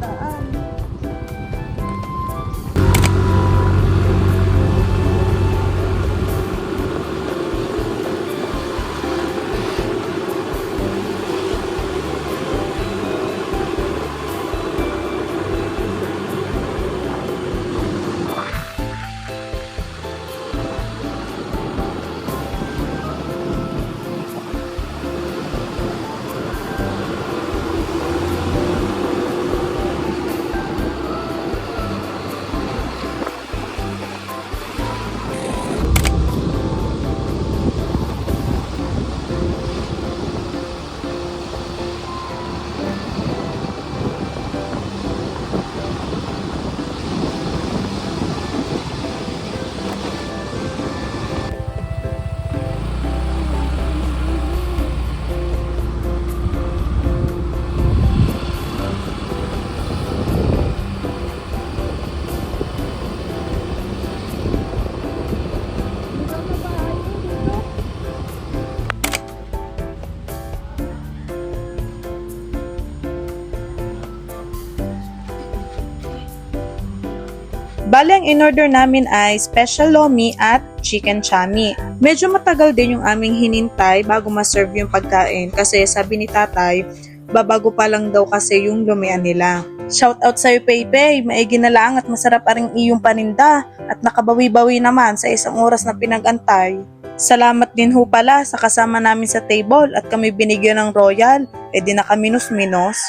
晚安 Bali, ang in-order namin ay special lomi at chicken chami. Medyo matagal din yung aming hinintay bago ma-serve yung pagkain kasi sabi ni tatay, babago pa lang daw kasi yung lumian nila. Shout out sa'yo, Pepe. Maigi na lang at masarap pa rin iyong paninda at nakabawi-bawi naman sa isang oras na pinag-antay. Salamat din ho pala sa kasama namin sa table at kami binigyan ng royal. E di na kami minus-minus.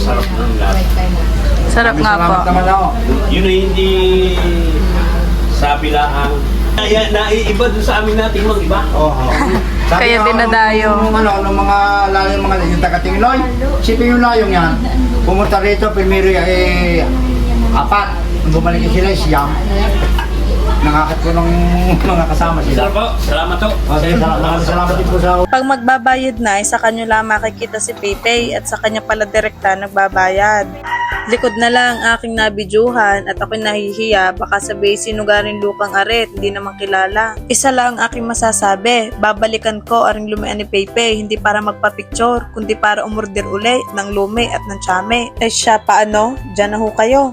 Sarap ng lahat. Sarap nga po. Naman ako. Yun ay hindi sabi lang. Kaya naiiba dun sa amin nating mga iba. Oo. Sabi Kaya nga, dinadayo. Nung ano, nung mga layong mga yung taga-tingloy, sipin yung layong yan. Pumunta rito, primero eh, apat. Nung bumalik sila, siyam. Nangakat ko ng mga kasama sila. Sir po, salamat po. Sige, salamat, maraming salamat din po sa Pag magbabayad na, ay sa kanyo lang makikita si Pepe at sa kanya pala direkta nagbabayad. Likod na lang aking nabidyuhan at ako'y nahihiya baka sabi sinugarin lukang aret, hindi naman kilala. Isa lang ang aking masasabi, babalikan ko aring lumian ni Pepe, hindi para magpa-picture, kundi para umorder uli ng lumi at ng chame. Eh siya paano? Diyan na ho kayo.